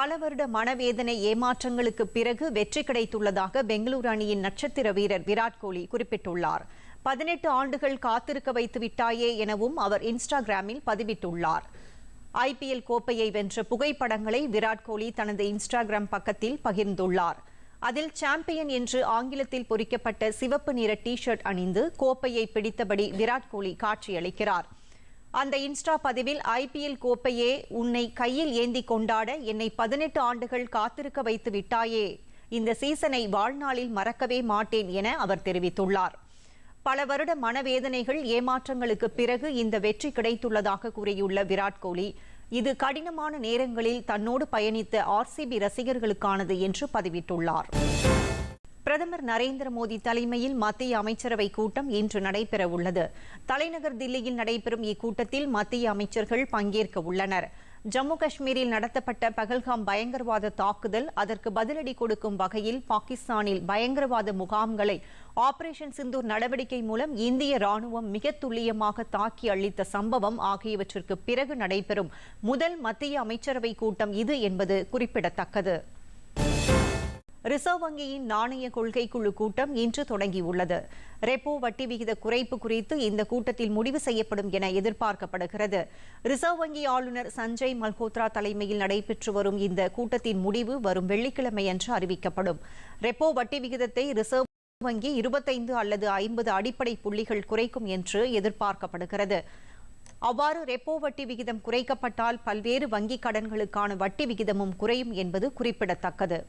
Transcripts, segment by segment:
பல வருட மனவேதனை ஏமாற்றங்களுக்கு பிறகு வெற்றி கிடைத்துள்ளதாக பெங்களூரு அணியின் நட்சத்திர வீரர் விராட் கோலி குறிப்பிட்டுள்ளார். பதினெட்டு ஆண்டுகள் காத்திருக்க வைத்து விட்டாயே எனவும் அவர் இன்ஸ்டாகிராமில் பதிவிட்டுள்ளார். ஐபிஎல் கோப்பையை வென்ற புகைப்படங்களை விராட் கோலி தனது இன்ஸ்டாகிராம் பக்கத்தில் பகிர்ந்துள்ளார். அதில் சாம்பியன் என்று ஆங்கிலத்தில் பொறிக்கப்பட்ட சிவப்பு நிற டி ஷர்ட் அணிந்து கோப்பையை பிடித்தபடி விராட் கோலி காட்சியளிக்கிறார். அந்த இன்ஸ்டா பதிவில் ஐபிஎல் கோப்பையே உன்னை கையில் ஏந்தி கொண்டாட என்னை பதினெட்டு ஆண்டுகள் காத்திருக்க வைத்து விட்டாயே. இந்த சீசனை வாழ்நாளில் மறக்கவே மாட்டேன் என அவர் தெரிவித்துள்ளார். பல வருட மனவேதனைகள் ஏமாற்றங்களுக்கு பிறகு இந்த வெற்றி கிடைத்துள்ளதாக கூறியுள்ள விராட் கோலி இது கடினமான நேரங்களில் தன்னோடு பயணித்த ஆர்சிபி ரசிகர்களுக்கானது என்று பதிவிட்டுள்ளார். பிரதமர் நரேந்திர மோடி தலைமையில் மத்திய அமைச்சரவை கூட்டம் இன்று நடைபெற உள்ளது தலைநகர் தில்லியில் நடைபெறும் இக்கூட்டத்தில் மத்திய அமைச்சர்கள் பங்கேற்க உள்ளனர். ஜம்மு காஷ்மீரில் நடத்தப்பட்ட பகல்காம் பயங்கரவாத தாக்குதல் அதற்கு பதிலடி கொடுக்கும் வகையில் பாகிஸ்தானில் பயங்கரவாத முகாம்களை ஆபரேஷன் சிந்தூர் நடவடிக்கை மூலம் இந்திய ராணுவம் மிக துல்லியமாக தாக்கி அளித்த சம்பவம் ஆகியவற்றிற்கு பிறகு நடைபெறும் முதல் மத்திய அமைச்சரவை கூட்டம் இது என்பது குறிப்பிடத்தக்கது. ரிசர்வ் வங்கியின் நாணய கொள்கை குழு கூட்டம் இன்று தொடங்கியுள்ளது. ரெப்போ வட்டி விகித குறைப்பு குறித்து இந்த கூட்டத்தில் முடிவு செய்யப்படும் என எதிர்பார்க்கப்படுகிறது. ரிசர்வ் வங்கி ஆளுநர் சஞ்சய் மல்ஹோத்ரா தலைமையில் நடைபெற்று வரும் இந்த கூட்டத்தின் முடிவு வரும் வெள்ளிக்கிழமை என்று அறிவிக்கப்படும். ரெப்போ வட்டி விகிதத்தை ரிசர்வ் வங்கி இருபத்தைந்து அல்லது ஐம்பது அடிப்படை புள்ளிகள் குறைக்கும் என்று எதிர்பார்க்கப்படுகிறது. அவ்வாறு ரெப்போ வட்டி விகிதம் குறைக்கப்பட்டால் பல்வேறு வங்கிக் கடன்களுக்கான வட்டி விகிதமும் குறையும் என்பது குறிப்பிடத்தக்கது.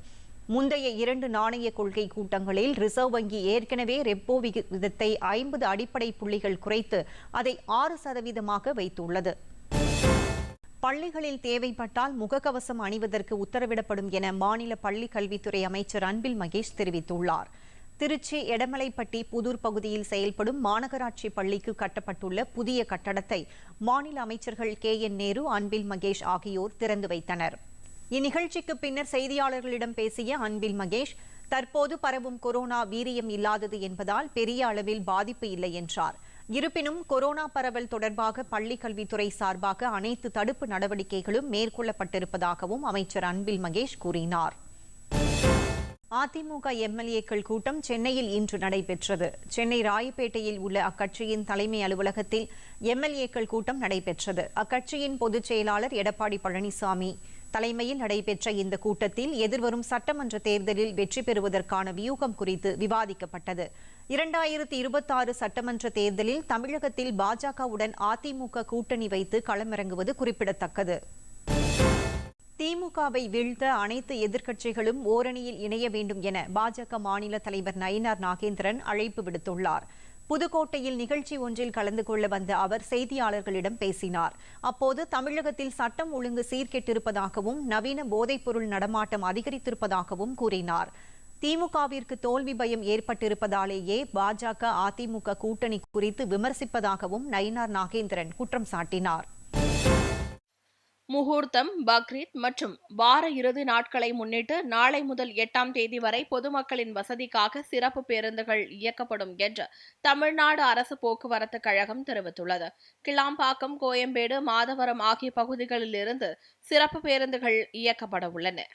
முந்தைய இரண்டு நாணய கொள்கை கூட்டங்களில் ரிசர்வ் வங்கி ஏற்கனவே ரெப்போ விகிதத்தை ஐம்பது அடிப்படை புள்ளிகள் குறைத்து அதை ஆறு சதவீதமாக வைத்துள்ளது. பள்ளிகளில் தேவைப்பட்டால் முகக்கவசம் அணிவதற்கு உத்தரவிடப்படும் என மாநில பள்ளி கல்வித்துறை அமைச்சர் அன்பில் மகேஷ் தெரிவித்துள்ளார். திருச்சி எடமலைப்பட்டி புதூர் பகுதியில் செயல்படும் மாநகராட்சி பள்ளிக்கு கட்டப்பட்டுள்ள புதிய கட்டடத்தை மாநில அமைச்சர்கள் கே என் நேரு அன்பில் மகேஷ் ஆகியோர் திறந்து வைத்தனர். இந்நிகழ்ச்சிக்கு பின்னர் செய்தியாளர்களிடம் பேசிய அன்பில் மகேஷ் தற்போது பரவும் கொரோனா வீரியம் இல்லாதது என்பதால் பெரிய அளவில் பாதிப்பு இல்லை என்றார். இருப்பினும் கொரோனா பரவல் தொடர்பாக பள்ளிக் கல்வித்துறை சார்பாக அனைத்து தடுப்பு நடவடிக்கைகளும் மேற்கொள்ளப்பட்டிருப்பதாகவும் அமைச்சர் அன்பில் மகேஷ் கூறினார். அதிமுக எம்எல்ஏக்கள் கூட்டம் சென்னையில் இன்று நடைபெற்றது. சென்னை ராயப்பேட்டையில் உள்ள அக்கட்சியின் தலைமை அலுவலகத்தில் எம்எல்ஏக்கள் கூட்டம் நடைபெற்றது. அக்கட்சியின் பொதுச் செயலாளர் எடப்பாடி பழனிசாமி தலைமையில் நடைபெற்ற இந்த கூட்டத்தில் எதிர்வரும் சட்டமன்ற தேர்தலில் வெற்றி பெறுவதற்கான வியூகம் குறித்து விவாதிக்கப்பட்டது. இரண்டாயிரத்தி இருபத்தாறு சட்டமன்ற தேர்தலில் தமிழகத்தில் பாஜகவுடன் அதிமுக கூட்டணி வைத்து களமிறங்குவது குறிப்பிடத்தக்கது. திமுகவை வீழ்த்த அனைத்து எதிர்க்கட்சிகளும் ஓரணியில் இணைய வேண்டும் என பாஜக மாநில தலைவர் நயினார் நாகேந்திரன் அழைப்பு விடுத்துள்ளார். புதுக்கோட்டையில் நிகழ்ச்சி ஒன்றில் கலந்து கொள்ள வந்த அவர் செய்தியாளர்களிடம் பேசினார். அப்போது தமிழகத்தில் சட்டம் ஒழுங்கு சீர்கெட்டிருப்பதாகவும் நவீன போதைப்பொருள் நடமாட்டம் அதிகரித்திருப்பதாகவும் கூறினார். திமுகவிற்கு தோல்வி பயம் ஏற்பட்டிருப்பதாலேயே பாஜக அதிமுக கூட்டணி குறித்து விமர்சிப்பதாகவும் நயினார் நாகேந்திரன் குற்றம் சாட்டினார். முகூர்த்தம் பக்ரீத் மற்றும் வார இறுதி நாட்களை முன்னிட்டு நாளை முதல் எட்டாம் தேதி வரை பொதுமக்களின் வசதிக்காக சிறப்பு பேருந்துகள் இயக்கப்படும் என்று தமிழ்நாடு அரசு போக்குவரத்து கழகம் தெரிவித்துள்ளது. கிளாம்பாக்கம் கோயம்பேடு மாதவரம் ஆகிய பகுதிகளிலிருந்து சிறப்பு பேருந்துகள் இயக்கப்பட உள்ளன.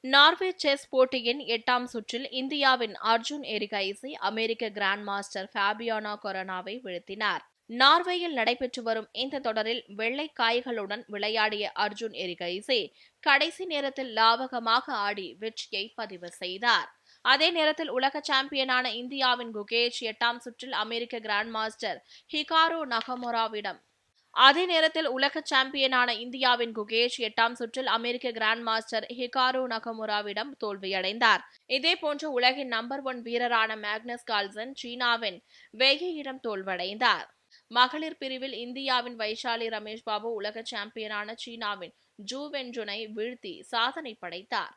நார்வே செஸ் போட்டியின் எட்டாம் சுற்றில் இந்தியாவின் அர்ஜுன் எரிகைசி அமெரிக்க கிராண்ட் மாஸ்டர் ஃபேபியானா கொரோனாவை வீழ்த்தினார். நார்வேயில் நடைபெற்று வரும் இந்த தொடரில் வெள்ளை காய்களுடன் விளையாடிய அர்ஜுன் எரிகைசே கடைசி நேரத்தில் லாவகமாக ஆடி வெற்றியை பதிவு செய்தார். அதே நேரத்தில் உலக சாம்பியனான இந்தியாவின் குகேஷ் எட்டாம் சுற்றில் அமெரிக்க கிராண்ட் மாஸ்டர் ஹிகாரோ நகமொராவிடம் அதே நேரத்தில் உலக சாம்பியனான இந்தியாவின் குகேஷ் எட்டாம் சுற்றில் அமெரிக்க கிராண்ட் மாஸ்டர் ஹிகாரோ நகமுராவிடம் தோல்வியடைந்தார். இதே போன்று உலகின் நம்பர் ஒன் வீரரான மேக்னஸ் கால்சன் சீனாவின் வேகியிடம் தோல்வடைந்தார் மகளிர் பிரிவில் இந்தியாவின் வைஷாலி ரமேஷ் பாபு உலக சாம்பியனான சீனாவின் ஜூ வென்ஜுனை வீழ்த்தி சாதனை படைத்தார்.